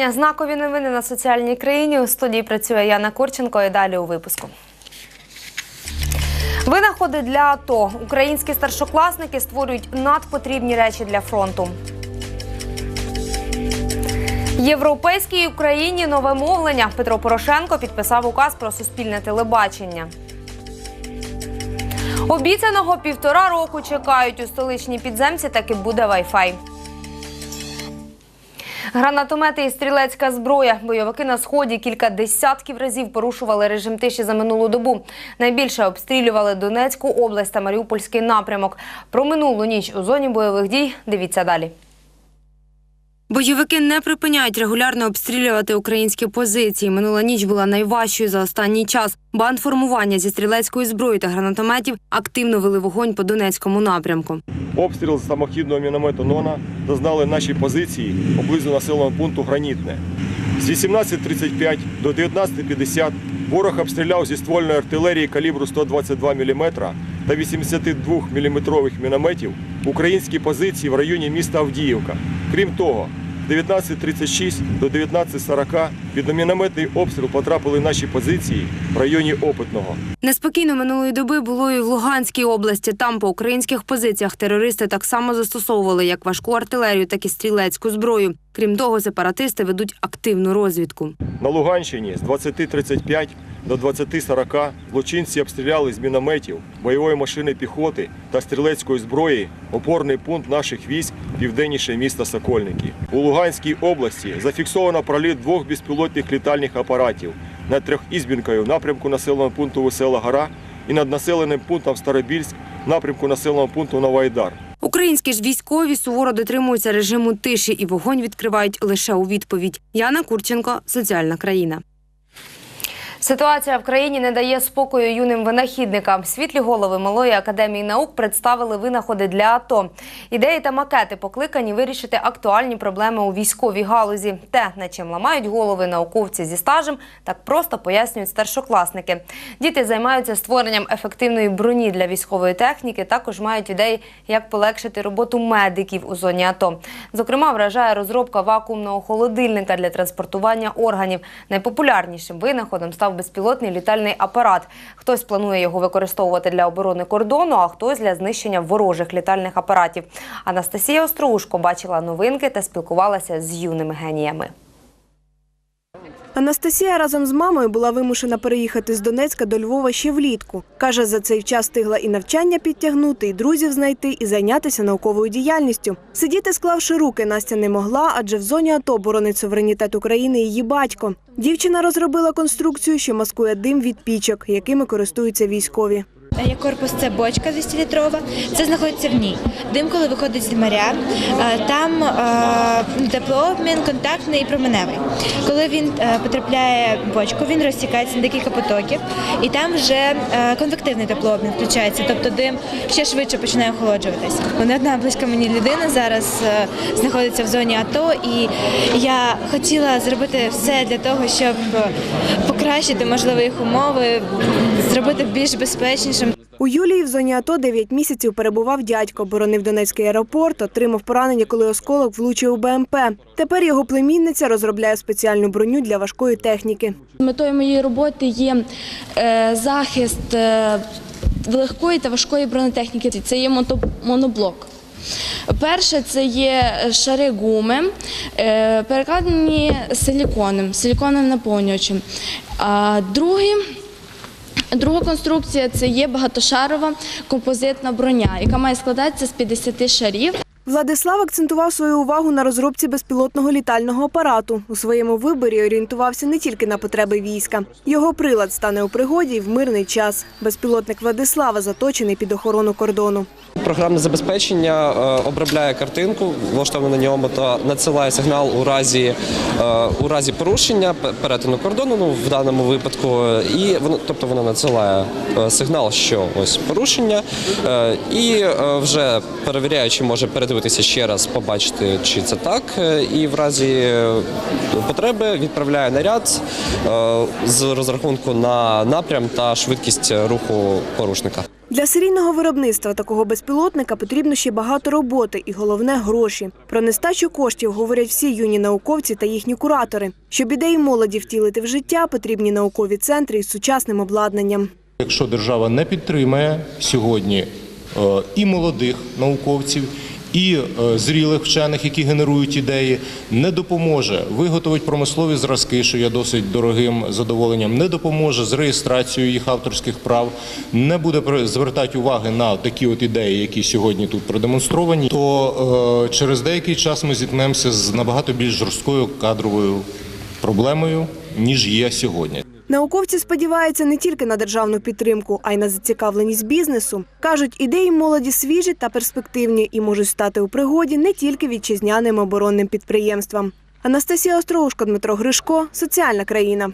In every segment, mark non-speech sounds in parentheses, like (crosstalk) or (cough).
вітання. Знакові новини на соціальній країні. У студії працює Яна Курченко. І далі у випуску. Винаходи для АТО. Українські старшокласники створюють надпотрібні речі для фронту. Європейській Україні нове мовлення. Петро Порошенко підписав указ про суспільне телебачення. Обіцяного півтора року чекають у столичній підземці, таки буде вайфай. Гранатомети і стрілецька зброя. Бойовики на сході кілька десятків разів порушували режим тиші за минулу добу. Найбільше обстрілювали Донецьку область та Маріупольський напрямок. Про минулу ніч у зоні бойових дій дивіться далі. Бойовики не припиняють регулярно обстрілювати українські позиції. Минула ніч була найважчою за останній час. Бандформування зі стрілецької зброї та гранатометів активно вели вогонь по Донецькому напрямку. Обстріл з самохідного міномету «Нона» зазнали наші позиції поблизу населеного пункту Гранітне. З 18.35 до 19.50 ворог обстріляв зі ствольної артилерії калібру 122 мм та 82 мм мінометів українські позиції в районі міста Авдіївка. Крім того, з 19.36 до 19.40 під мінометний обстріл потрапили наші позиції в районі Опитного. Неспокійно минулої доби було і в Луганській області. Там по українських позиціях терористи так само застосовували як важку артилерію, так і стрілецьку зброю. Крім того, сепаратисти ведуть активну розвідку. На Луганщині з 20.35 до 20.40 злочинці обстріляли з мінометів, бойової машини піхоти та стрілецької зброї опорний пункт наших військ південніше міста Сокольники. У Луганській області зафіксовано проліт двох безпілотних літальних апаратів над Трьохізбінкою в напрямку населеного пункту Весела Гора і над населеним пунктом Старобільськ в напрямку населеного пункту Новоайдар. Українські ж військові суворо дотримуються режиму тиші і вогонь відкривають лише у відповідь. Яна Курченко, соціальна країна. Ситуація в країні не дає спокою юним винахідникам. Світлі голови Малої академії наук представили винаходи для АТО. Ідеї та макети покликані вирішити актуальні проблеми у військовій галузі. Те, над чим ламають голови науковці зі стажем, так просто пояснюють старшокласники. Діти займаються створенням ефективної броні для військової техніки. Також мають ідеї, як полегшити роботу медиків у зоні АТО. Зокрема, вражає розробка вакуумного холодильника для транспортування органів. Найпопулярнішим винаходом став безпілотний літальний апарат. Хтось планує його використовувати для оборони кордону, а хтось для знищення ворожих літальних апаратів. Анастасія Остроушко бачила новинки та спілкувалася з юними геніями. Анастасія разом з мамою була вимушена переїхати з Донецька до Львова ще влітку. Каже, за цей час встигла і навчання підтягнути, і друзів знайти, і зайнятися науковою діяльністю. Сидіти, склавши руки, Настя не могла, адже в зоні АТО боронить суверенітет України її батько. Дівчина розробила конструкцію, що маскує дим від пічок, якими користуються військові. Є корпус, це бочка 200-літрова, це знаходиться в ній. Дим, коли виходить з моря, е, там е, теплообмін контактний і променевий. Коли він е, потрапляє в бочку, він розтікається на декілька потоків, і там вже е, конвективний теплообмін включається, тобто дим ще швидше починає охолоджуватись. Мене одна близька мені людина зараз е, знаходиться в зоні АТО, і я хотіла зробити все для того, щоб е, покращити можливо їх умови, зробити більш безпечнішим. У Юлії в зоні АТО 9 місяців перебував дядько, боронив Донецький аеропорт, отримав поранення, коли осколок влучив у БМП. Тепер його племінниця розробляє спеціальну броню для важкої техніки. Метою моєї роботи є е, захист е, легкої та важкої бронетехніки. Це є моноблок. Перше це є шари гуми, е, перекладені силіконом, силіконовим наповнювачем. А друге Друга конструкція це є багатошарова композитна броня, яка має складатися з 50 шарів. Владислав акцентував свою увагу на розробці безпілотного літального апарату. У своєму виборі орієнтувався не тільки на потреби війська. Його прилад стане у пригоді в мирний час. Безпілотник Владислава заточений під охорону кордону. Програмне забезпечення е, обробляє картинку, влаштовану на ньому, та надсилає сигнал у разі, е, у разі порушення перетину кордону, ну, в даному випадку, і воно, тобто воно надсилає е, сигнал, що ось порушення, е, і е, вже перевіряючи, може передивитися ще раз, побачити, чи це так, е, і в разі е, потреби відправляє наряд е, з розрахунку на напрям та швидкість руху порушника. Для серійного виробництва такого безпілотника потрібно ще багато роботи і головне гроші. Про нестачу коштів говорять всі юні науковці та їхні куратори. Щоб ідеї молоді втілити в життя, потрібні наукові центри із сучасним обладнанням. Якщо держава не підтримує сьогодні і молодих науковців, і е, зрілих вчених, які генерують ідеї, не допоможе. Виготовити промислові зразки, що є досить дорогим задоволенням, не допоможе з реєстрацією їх авторських прав, не буде звертати уваги на такі от ідеї, які сьогодні тут продемонстровані, то е, через деякий час ми зіткнемося з набагато більш жорсткою кадровою проблемою, ніж є сьогодні. Науковці сподіваються не тільки на державну підтримку, а й на зацікавленість бізнесу. кажуть, ідеї молоді свіжі та перспективні і можуть стати у пригоді не тільки вітчизняним оборонним підприємствам. Анастасія Островушко, Дмитро Гришко, соціальна країна.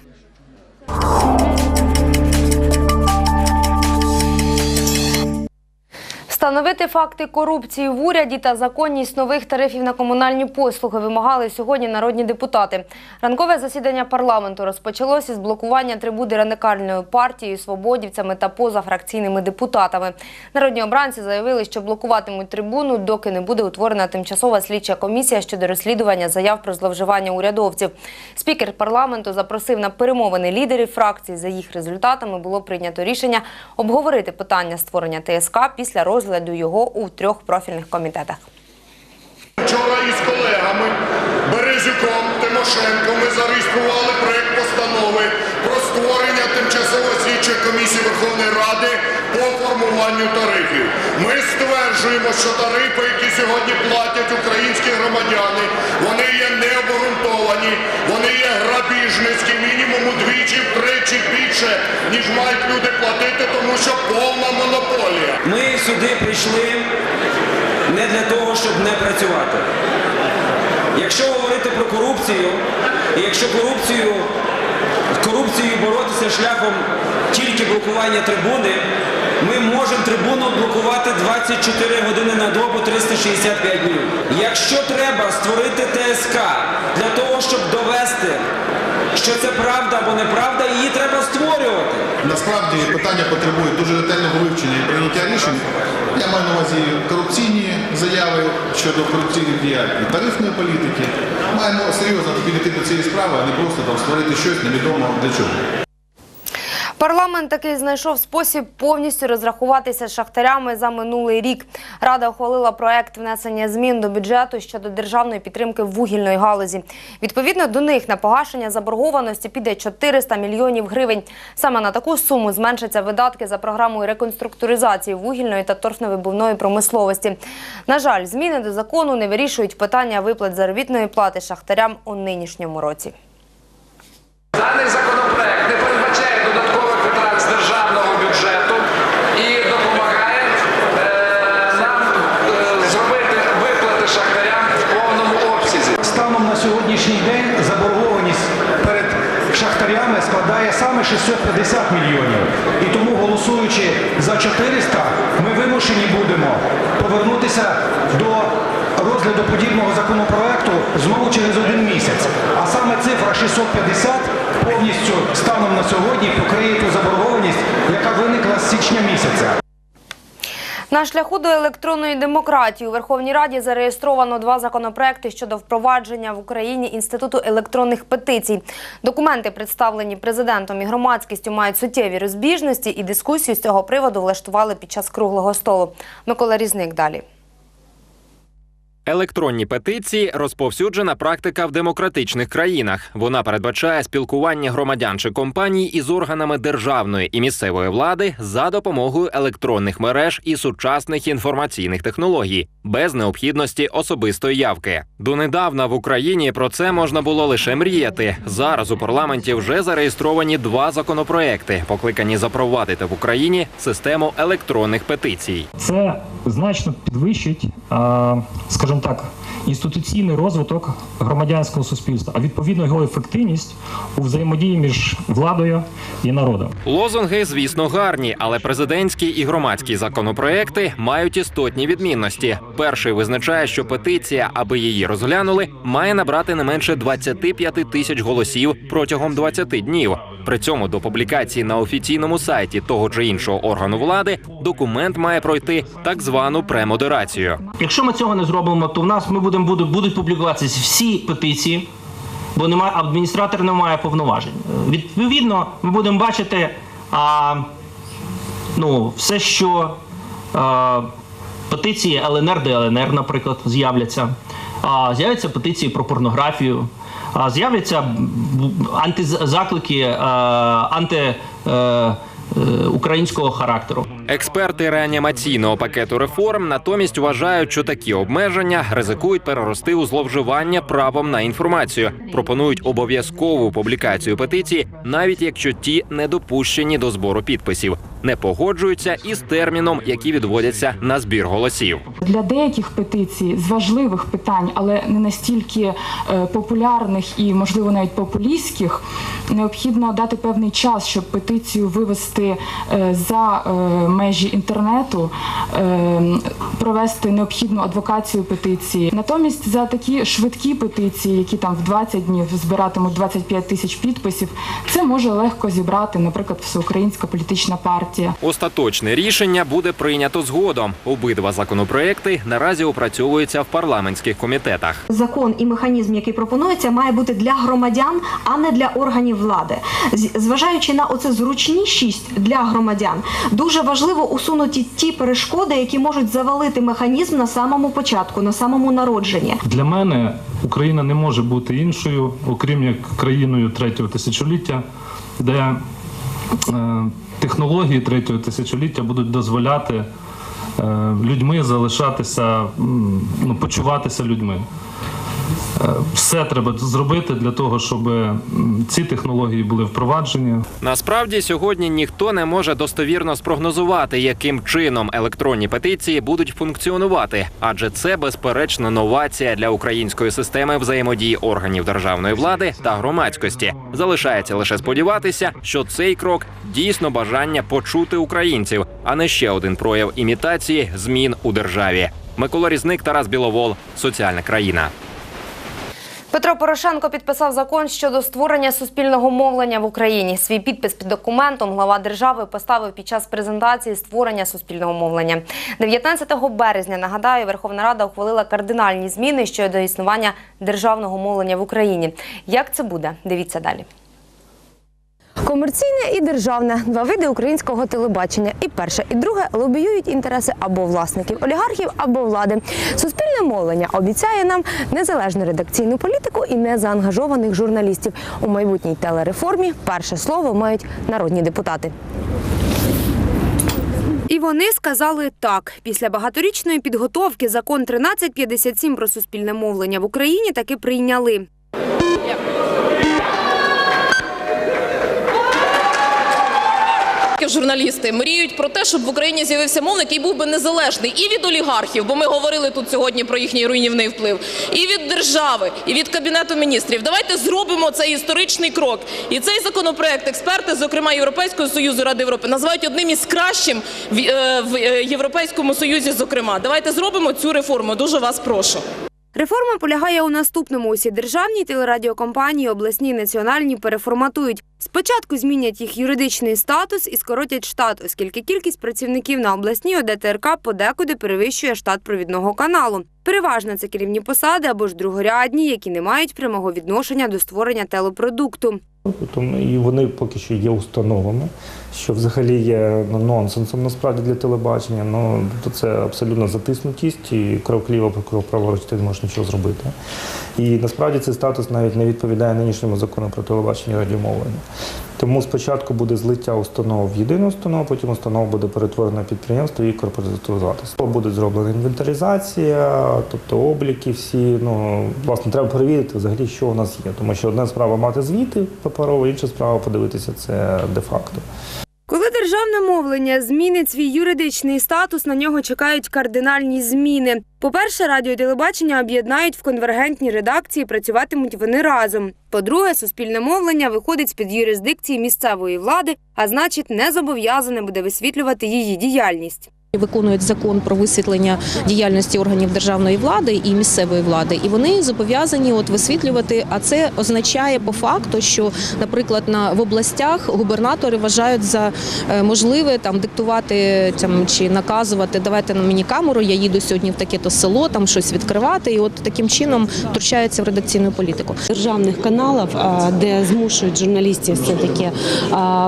Встановити факти корупції в уряді та законність нових тарифів на комунальні послуги вимагали сьогодні народні депутати. Ранкове засідання парламенту розпочалося з блокування трибуни радикальною партією, свободівцями та позафракційними депутатами. Народні обранці заявили, що блокуватимуть трибуну, доки не буде утворена тимчасова слідча комісія щодо розслідування заяв про зловживання урядовців. Спікер парламенту запросив на перемовини лідерів фракцій. За їх результатами було прийнято рішення обговорити питання створення ТСК після розгляду його у трьох профільних комітетах. Вчора із колегами Березюком Тимошенко ми зареєстрували проект постанови створення тимчасової слідчої комісії Верховної Ради по формуванню тарифів. Ми стверджуємо, що тарифи, які сьогодні платять українські громадяни, вони є необґрунтовані, вони є грабіжницькі, мінімум удвічі, втричі більше, ніж мають люди платити, тому що повна монополія. Ми сюди прийшли не для того, щоб не працювати. Якщо говорити про корупцію, і якщо корупцію, корупцією боротися шляхом тільки блокування трибуни, ми можемо трибуну блокувати 24 години на добу 365 днів. Якщо треба створити ТСК для того, щоб довести, що це правда або неправда, її треба створювати. Насправді питання потребує дуже ретельного вивчення і прийняття рішень. Я маю на увазі корупційні заяви щодо корупційних діянь тарифної політики. Маємо серйозно підійти до цієї справи, а не просто там створити щось невідомо для чого. Парламент таки знайшов спосіб повністю розрахуватися з шахтарями за минулий рік. Рада ухвалила проект внесення змін до бюджету щодо державної підтримки вугільної галузі. Відповідно до них на погашення заборгованості піде 400 мільйонів гривень. Саме на таку суму зменшаться видатки за програмою реконструктуризації вугільної та торфновибувної промисловості. На жаль, зміни до закону не вирішують питання виплат заробітної плати шахтарям у нинішньому році. Даний законопроект не передбачає додаткових витрат з державного бюджету і допомагає е, нам е, зробити виплати шахтарям в повному обсязі. Станом на сьогоднішній день заборгованість перед шахтарями складає саме 650 мільйонів. І тому, голосуючи за 400, ми вимушені будемо повернутися до розгляду подібного законопроекту знову через один місяць. А саме цифра 650 повністю станом на сьогодні покриє ту заборгованість, яка виникла з січня місяця. На шляху до електронної демократії у Верховній Раді зареєстровано два законопроекти щодо впровадження в Україні інституту електронних петицій. Документи, представлені президентом і громадськістю, мають суттєві розбіжності, і дискусію з цього приводу влаштували під час круглого столу. Микола Різник далі. Електронні петиції розповсюджена практика в демократичних країнах. Вона передбачає спілкування громадян чи компаній із органами державної і місцевої влади за допомогою електронних мереж і сучасних інформаційних технологій без необхідності особистої явки. Донедавна в Україні про це можна було лише мріяти. Зараз у парламенті вже зареєстровані два законопроекти, покликані запровадити в Україні систему електронних петицій. Це значно підвищить, а, скажімо так, інституційний розвиток громадянського суспільства, а відповідно його ефективність у взаємодії між владою і народом. Лозунги, звісно, гарні, але президентські і громадські законопроекти мають істотні відмінності. Перший визначає, що петиція, аби її розглянули, має набрати не менше 25 тисяч голосів протягом 20 днів. При цьому до публікації на офіційному сайті того чи іншого органу влади документ має пройти так звану премодерацію. Якщо ми цього не зробимо, то в нас ми будемо будуть, будуть публікуватися всі петиції, бо немає адміністратор не має повноважень. Відповідно, ми будемо бачити а, ну, все, що а, петиції ЛНР, ДЛНР, наприклад, з'являться. А, з'являться петиції про порнографію, а, з'являться антизаклики а, анти. е, е, характеру. Експерти реанімаційного пакету реформ натомість вважають, що такі обмеження ризикують перерости у зловживання правом на інформацію. Пропонують обов'язкову публікацію петиції, навіть якщо ті не допущені до збору підписів, не погоджуються із терміном, які відводяться на збір голосів. Для деяких петицій з важливих питань, але не настільки е, популярних і, можливо, навіть популістських, необхідно дати певний час, щоб петицію вивести е, за е, межі інтернету, провести необхідну адвокацію петиції. Натомість за такі швидкі петиції, які там в 20 днів збиратимуть 25 тисяч підписів, це може легко зібрати, наприклад, всеукраїнська політична партія. Остаточне рішення буде прийнято згодом. Обидва законопроекти наразі опрацьовуються в парламентських комітетах. Закон і механізм, який пропонується, має бути для громадян, а не для органів влади. Зважаючи на оце зручнішість для громадян, дуже важливо усунути ті перешкоди, які можуть завалити механізм на самому початку, на самому народженні. Для мене Україна не може бути іншою, окрім як країною третього тисячоліття, де е, технології третього тисячоліття будуть дозволяти е, людьми залишатися, ну, почуватися людьми. Е, Все треба зробити для того, щоб ці технології були впроваджені. Насправді сьогодні ніхто не може достовірно спрогнозувати, яким чином електронні петиції будуть функціонувати, адже це безперечно новація для української системи взаємодії органів державної влади та громадськості. Залишається лише сподіватися, що цей крок дійсно бажання почути українців, а не ще один прояв імітації змін у державі. Микола Різник, Тарас Біловол, соціальна країна. Петро Порошенко підписав закон щодо створення суспільного мовлення в Україні. Свій підпис під документом глава держави поставив під час презентації створення суспільного мовлення. 19 березня нагадаю, Верховна Рада ухвалила кардинальні зміни щодо існування державного мовлення в Україні. Як це буде? Дивіться далі. Комерційне і державне два види українського телебачення. І перше, і друге лобіюють інтереси або власників олігархів, або влади. Суспільне мовлення обіцяє нам незалежну редакційну політику і незаангажованих журналістів. У майбутній телереформі перше слово мають народні депутати. І вони сказали так. Після багаторічної підготовки закон 1357 про суспільне мовлення в Україні таки прийняли. Журналісти мріють про те, щоб в Україні з'явився мовник, який був би незалежний і від олігархів, бо ми говорили тут сьогодні про їхній руйнівний вплив, і від держави, і від кабінету міністрів. Давайте зробимо цей історичний крок. І цей законопроект експерти, зокрема Європейського союзу Ради Європи, називають одним із кращим в, е, е, Європейському Союзі. Зокрема, давайте зробимо цю реформу. Дуже вас прошу. Реформа полягає у наступному: усі державні телерадіокомпанії, обласні національні переформатують. Спочатку змінять їх юридичний статус і скоротять штат, оскільки кількість працівників на обласній ОДТРК подекуди перевищує штат провідного каналу. Переважно це керівні посади або ж другорядні, які не мають прямого відношення до створення телепродукту. І вони поки що є установами, що взагалі є ну, нонсенсом насправді для телебачення. Ну це абсолютно затиснутість і крок ліво, крок праворуч ти не можеш нічого зробити. І насправді цей статус навіть не відповідає нинішньому закону про телебачення і радіомовлення. Тому спочатку буде злиття установ в єдину установу, потім установа буде перетворена на підприємство і корпоратизуватися. Буде зроблена інвентаризація, тобто обліки всі. Ну власне треба перевірити взагалі, що у нас є. Тому що одна справа мати звіти паперово, інша справа подивитися це де-факто. Коли змінить свій юридичний статус, на нього чекають кардинальні зміни. По-перше, радіо і телебачення об'єднають в конвергентні редакції, працюватимуть вони разом. По-друге, суспільне мовлення виходить з під юрисдикції місцевої влади, а значить, не зобов'язане буде висвітлювати її діяльність. Виконують закон про висвітлення діяльності органів державної влади і місцевої влади, і вони зобов'язані от висвітлювати. А це означає по факту, що, наприклад, на в областях губернатори вважають за е, можливе там диктувати там чи наказувати давайте на мені камеру. Я їду сьогодні в таке-то село, там щось відкривати, і от таким чином втручаються в редакційну політику. державних каналів, де змушують журналістів все таки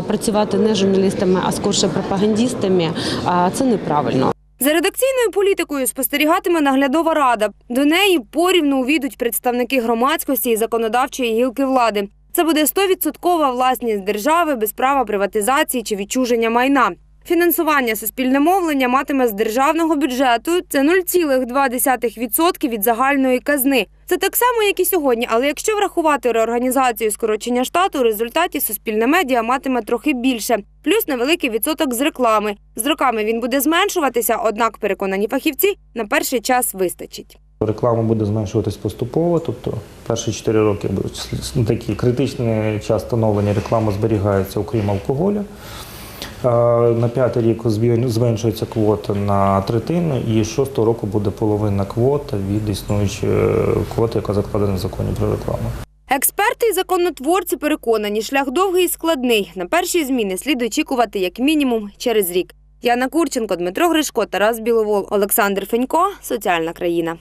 працювати не журналістами, а скорше пропагандістами. Це неправильно. За редакційною політикою спостерігатиме наглядова рада. До неї порівну увійдуть представники громадськості і законодавчої гілки влади. Це буде 100% власність держави без права приватизації чи відчуження майна. Фінансування суспільне мовлення матиме з державного бюджету. Це 0,2% від загальної казни. Це так само, як і сьогодні. Але якщо врахувати реорганізацію скорочення штату, у результаті суспільне медіа матиме трохи більше, плюс невеликий відсоток з реклами. З роками він буде зменшуватися, однак переконані фахівці на перший час вистачить. Реклама буде зменшуватись поступово, тобто перші 4 роки будуть такий критичний час становлення реклами зберігається, окрім алкоголю. На п'ятий рік зменшується квота на третину, і шостого року буде половина квота від існуючої е, квоти, яка закладена в законі про рекламу. Експерти і законотворці переконані, шлях довгий і складний. На перші зміни слід очікувати як мінімум через рік. Яна Курченко, Дмитро Гришко, Тарас Біловол, Олександр Фенько. Соціальна країна.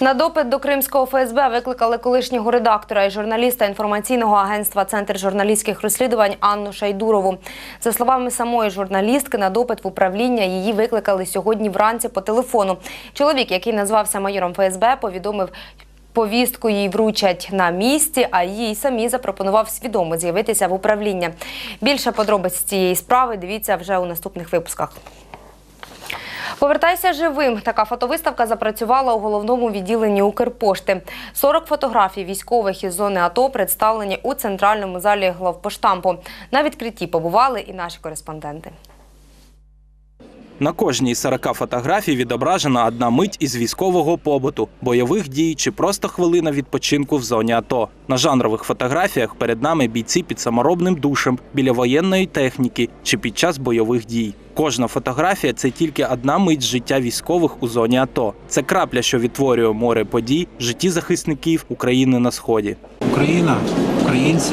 На допит до Кримського ФСБ викликали колишнього редактора і журналіста інформаційного агентства Центр журналістських розслідувань Анну Шайдурову. За словами самої журналістки, на допит в управління її викликали сьогодні вранці по телефону. Чоловік, який назвався майором ФСБ, повідомив. Повістку їй вручать на місці, а їй самі запропонував свідомо з'явитися в управління. Більше подробиць цієї справи дивіться вже у наступних випусках. Повертайся живим. Така фотовиставка запрацювала у головному відділенні Укрпошти. 40 фотографій військових із зони АТО представлені у центральному залі главпоштампу. На відкритті побували і наші кореспонденти. На кожній з 40 фотографій відображена одна мить із військового побуту, бойових дій чи просто хвилина відпочинку в зоні АТО. На жанрових фотографіях перед нами бійці під саморобним душем, біля воєнної техніки чи під час бойових дій. Кожна фотографія це тільки одна мить життя військових у зоні АТО. Це крапля, що відтворює море подій в житті захисників України на сході. Україна, українці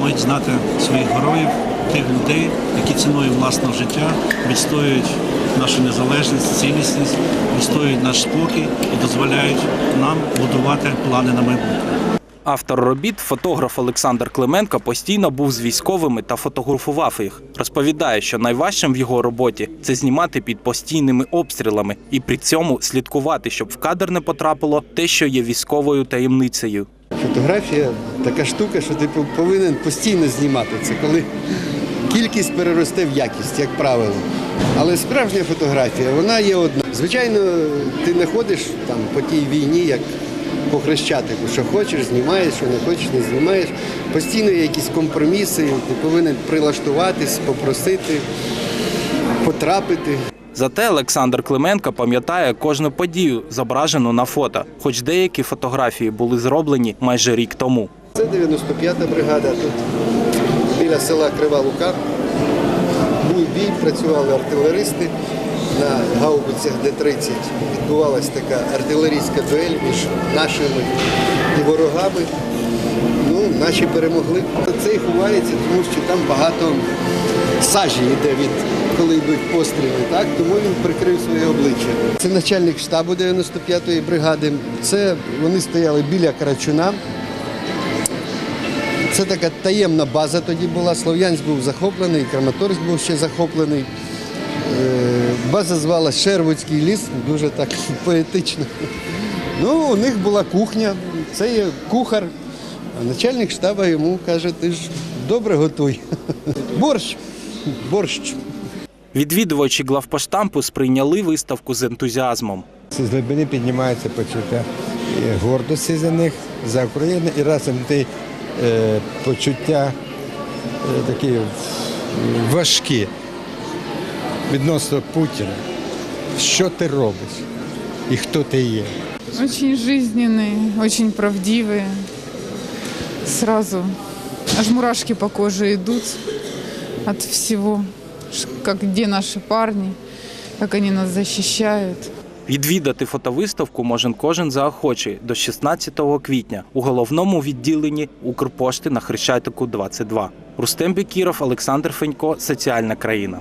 мають знати своїх героїв, тих людей, які ціною власного життя відстоюють нашу незалежність, цілісність, відстоюють наш спокій і дозволяють нам будувати плани на майбутнє. Автор робіт, фотограф Олександр Клименко, постійно був з військовими та фотографував їх. Розповідає, що найважчим в його роботі це знімати під постійними обстрілами і при цьому слідкувати, щоб в кадр не потрапило те, що є військовою таємницею. Фотографія така штука, що ти повинен постійно знімати це, коли кількість переросте в якість, як правило. Але справжня фотографія, вона є одна. Звичайно, ти не ходиш там по тій війні, як по хрещатику, що хочеш, знімаєш, що не хочеш, не знімаєш. Постійно є якісь компроміси, ти повинен прилаштуватись, попросити, потрапити. Зате Олександр Клименко пам'ятає кожну подію, зображену на фото, хоч деякі фотографії були зроблені майже рік тому. Це 95-та бригада. Тут біля села Крива Лука. Був бій, працювали артилеристи на гаубицях Д-30. Відбувалася така артилерійська дуель між нашими і ворогами. Ну, наші перемогли. Це і ховається, тому що там багато сажі йде від коли йдуть постріли, так тому він прикрив своє обличчя. Це начальник штабу 95-ї бригади. Це вони стояли біля Карачуна. Це така таємна база тоді була. Слов'янськ був захоплений, Краматорськ був ще захоплений. Е, База звалась Шервудський ліс, дуже так (laughs) поетично. Ну, у них була кухня, це є кухар. А начальник штабу йому каже, ти ж добре готуй. (laughs) Борщ. Борщ. Відвідувачі главпоштампу сприйняли виставку з ентузіазмом. З глибини піднімається почуття гордості за них, за Україну і разом е, почуття е, такі важкі відносно Путіна. Що ти робиш і хто ти є? Очень жизненные, очень правдивые. Сразу аж мурашки по коже от всего. Ш- Как где наши парни, как они нас защищают. Відвідати фотовиставку може кожен заохочий до 16 квітня у головному відділенні Укрпошти на Хрещатику 22. Рустем Бекіров, Олександр Фенько, Соціальна країна.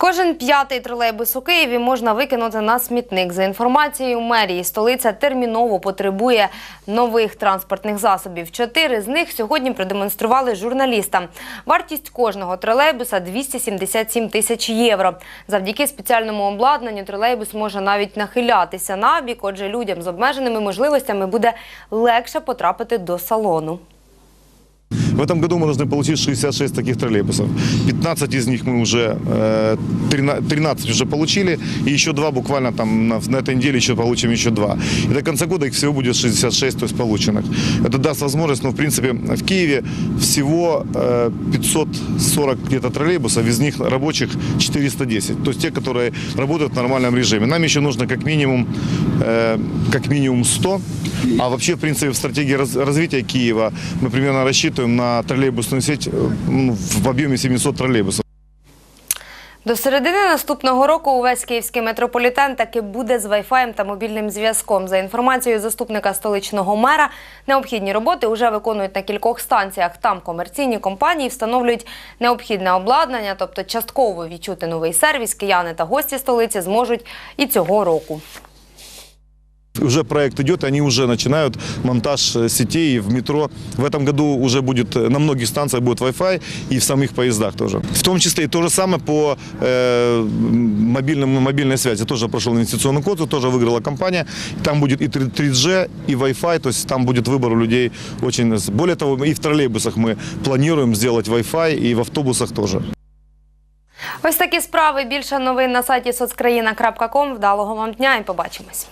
Кожен п'ятий тролейбус у Києві можна викинути на смітник. За інформацією мерії, столиця терміново потребує нових транспортних засобів. Чотири з них сьогодні продемонстрували журналістам. Вартість кожного тролейбуса 277 тисяч євро. Завдяки спеціальному обладнанню тролейбус може навіть нахилятися на бік. Отже, людям з обмеженими можливостями буде легше потрапити до салону. В этом году мы должны получить 66 таких троллейбусов. 15 из них мы уже, э, 13 13 уже получили, и еще два буквально там на, этой неделе еще получим еще два. И до конца года их всего будет 66, то есть полученных. Это даст возможность, ну, в принципе, в Киеве всего э, 540 где-то троллейбусов, из них рабочих 410. То есть те, которые работают в нормальном режиме. Нам еще нужно как минимум, э, как минимум 100. А вообще, в принципе, в стратегии раз- развития Киева мы примерно рассчитываем на троллейбусную сеть э, ну, в объеме 700 троллейбусов. До середини наступного року увесь київський метрополітен таки буде з вайфаєм та мобільним зв'язком. За інформацією заступника столичного мера, необхідні роботи вже виконують на кількох станціях. Там комерційні компанії встановлюють необхідне обладнання, тобто частково відчути новий сервіс. Кияни та гості столиці зможуть і цього року Уже проект идет, они уже начинают монтаж э, сетей в метро. В этом году уже будет э, на многих станциях будет Wi-Fi и в самих поездах тоже. В том числе и то же самое по э, мобильному, мобильной связи. Тоже прошел инвестиционный конкурс, тоже выиграла компания. Там будет и 3G, и Wi-Fi, то есть там будет выбор у людей очень... Более того, и в троллейбусах мы планируем сделать Wi-Fi, и в автобусах тоже. Ось такі справи. Більше новин на сайті соцкраїна.ком. Вдалого вам дня і побачимось.